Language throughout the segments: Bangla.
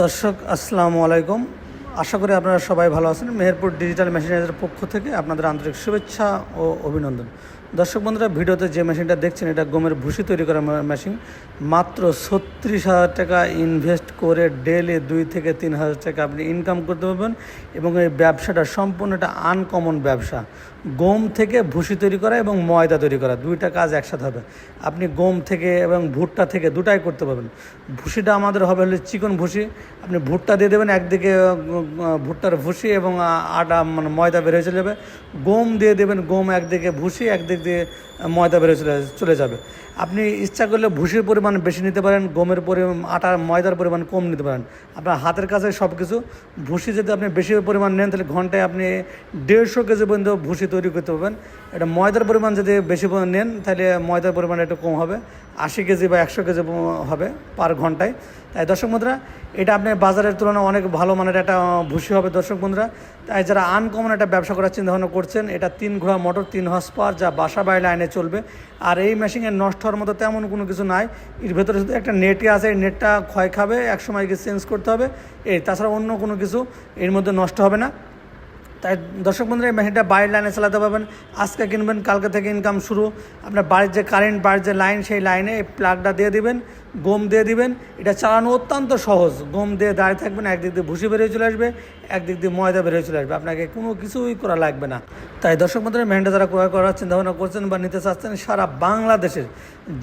দর্শক, আসসালামু আলাইকুম। আশা করি আপনারা সবাই ভালো আছেন। মেহেরপুর ডিজিটাল মেশিনারিজের পক্ষ থেকে আপনাদের আন্তরিক শুভেচ্ছা ও অভিনন্দন। দর্শক বন্ধুরা, ভিডিওতে যে মেশিনটা দেখছেন, এটা গমের ভুসি তৈরি করা মেশিন। মাত্র ছত্রিশ হাজার টাকা ইনভেস্ট করে ডেলি দুই থেকে তিন হাজার টাকা আপনি ইনকাম করতে পারবেন এবং এই ব্যবসাটা সম্পূর্ণ একটা আনকমন ব্যবসা। গম থেকে ভুসি তৈরি করা এবং ময়দা তৈরি করা, দুইটা কাজ একসাথে হবে। আপনি গম থেকে এবং ভুট্টা থেকে দুটাই করতে পারবেন। ভুসিটা আমাদের হবে হলে চিকন ভুসি। আপনি ভুট্টা দিয়ে দেবেন, একদিকে ভুট্টার ভুসি এবং আটা মানে ময়দা বেরিয়ে চলে যাবে। গম দিয়ে দেবেন গম, একদিকে ভুসি, একদিক দিয়ে ময়দা বেরো চলে চলে যাবে। আপনি ইচ্ছা করলে ভুসির পরিমাণ বেশি নিতে পারেন, গমের পরিমাণ, আটার ময়দার পরিমাণ কম নিতে পারেন। আপনার হাতের কাছে সব কিছু ভুসি যদি আপনি বেশি পরিমাণ নেন, তাহলে ঘন্টায় আপনি দেড়শো কেজি পর্যন্ত ভুসি তৈরি করতে পারবেন। এটা ময়দার পরিমাণ যদি বেশি নেন, তাহলে ময়দার পরিমাণ একটু কম হবে। আশি কেজি বা একশো কেজি হবে পার ঘন্টায়। তাই দর্শক বন্ধুরা, এটা আপনি বাজারের তুলনায় অনেক ভালো মানের একটা ভুসি হবে দর্শক বন্ধুরা। তাই যারা আনকমন একটা ব্যবসা করার চিন্তা ভাবনা করছেন, এটা তিন ঘোড়া মোটর তিন হর্স পাওয়ার যা বাসা বাড়ি লাইনে চলবে। আর এই মেশিনের নষ্ট হওয়ার মতো তেমন কোনো কিছু নাই। এর ভেতরে শুধু একটা নেটই আছে, এই নেটটা ক্ষয় খাবে এক সময় গিয়ে চেঞ্জ করতে হবে। এই, তাছাড়া অন্য কোনো কিছু এর মধ্যে নষ্ট হবে না। তাই দর্শক বন্ধুরা, এই মেশিনটা বাড়ির লাইনে চালাতে পারবেন। আজকে কিনবেন, কালকে থেকে ইনকাম শুরু। আপনার বাড়ির যে কারেন্ট বাড়ির যে লাইন সেই লাইনে এই প্লাগটা দিয়ে দিবেন, গম দিয়ে দিবেন। এটা চালানো অত্যন্ত সহজ। গম দিয়ে দাঁড়িয়ে থাকবেন, একদিক দিয়ে ভুসি বেরিয়ে চলে আসবে, একদিক দিয়ে ময়দা বেরিয়ে চলে আসবে। আপনাকে কোনো কিছুই করা লাগবে না। তাই দর্শক বন্ধুরা মেশিনটা যারা ক্রয় করার চিন্তাভাবনা করছেন বা নিতে চাচ্ছেন, সারা বাংলাদেশের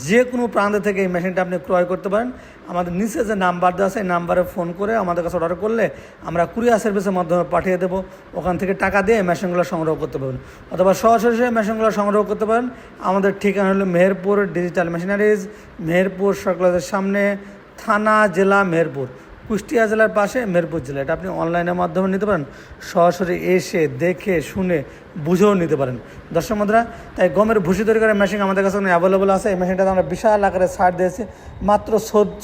যে কোনো প্রান্ত থেকে এই মেশিনটা আপনি ক্রয় করতে পারেন। আমাদের নিচে যে নাম্বার দেওয়া আছে, এই নাম্বারে ফোন করে আমাদের কাছে অর্ডার করলে আমরা কুরিয়ার সার্ভিসের মাধ্যমে পাঠিয়ে দেবো। ওখান থেকে টাকা দিয়ে মেশিনগুলো সংগ্রহ করতে পারবেন। অথবা সরাসরি মেশিনগুলো সংগ্রহ করতে পারেন। আমাদের ঠিকানা হলো মেহেরপুর ডিজিটাল মেশিনারিজ মেহেরপুর সরকারের সামনে, থানা, জেলা, মেহেরপুর। কুষ্টিয়া জেলার পাশে মেহেরপুর জেলা। এটা আপনি অনলাইনের মাধ্যমে নিতে পারেন, সরাসরি এসে দেখে, শুনে, বুঝেও নিতে পারেন। দর্শক বন্ধুরা, তাই গমের ভুসি তৈরি করার মেশিন আমাদের কাছে অ্যাভেলেবল আছে। এই মেশিনটাতে আমরা বিশাল আকারে ছাড় দিয়েছি। মাত্র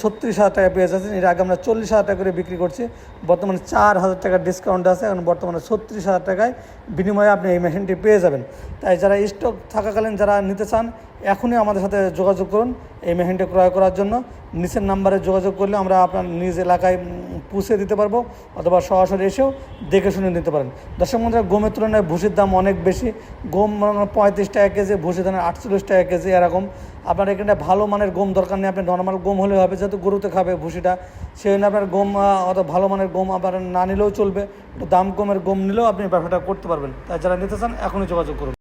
ছত্রিশ হাজার টাকা পেয়ে যাচ্ছেন। এর আগে আমরা চল্লিশ হাজার টাকা করে বিক্রি করছি। বর্তমানে চার হাজার টাকার ডিসকাউন্ট আছে। এখন বর্তমানে ছত্রিশ হাজার টাকায় বিনিময়ে আপনি এই মেশিনটি পেয়ে যাবেন। তাই যারা স্টক থাকাকালীন যারা নিতে চান এখনই আমাদের সাথে যোগাযোগ করুন এই মেশিনটি ক্রয় করার জন্য। নিচের নাম্বারে যোগাযোগ করলে আমরা আপনার নিজ এলাকায় পৌঁছে দিতে পারব অথবা সরাসরি এসেও দেখে শুনে নিতে পারেন। দর্শক বন্ধুরা, গমের তুলনায় ভুসির দাম অনেক বেশি। গম পঁয়ত্রিশ টাকা কেজি ভুসি ধানের আটচল্লিশ টাকা কেজি এরকম। আপনার এখানে ভালো মানের গম দরকার নেই। আপনি নর্মাল গম হলে হবে, যেহেতু গরুতে খাবে ভুসিটা সেই জন্য আপনার গম অত ভালো মানের গম আপনার না নিলেও চলবে। দাম কমের গম নিলেও আপনি ব্যবসাটা করতে পারবেন। তাই যারা নিতে চান, এখনই যোগাযোগ করুন।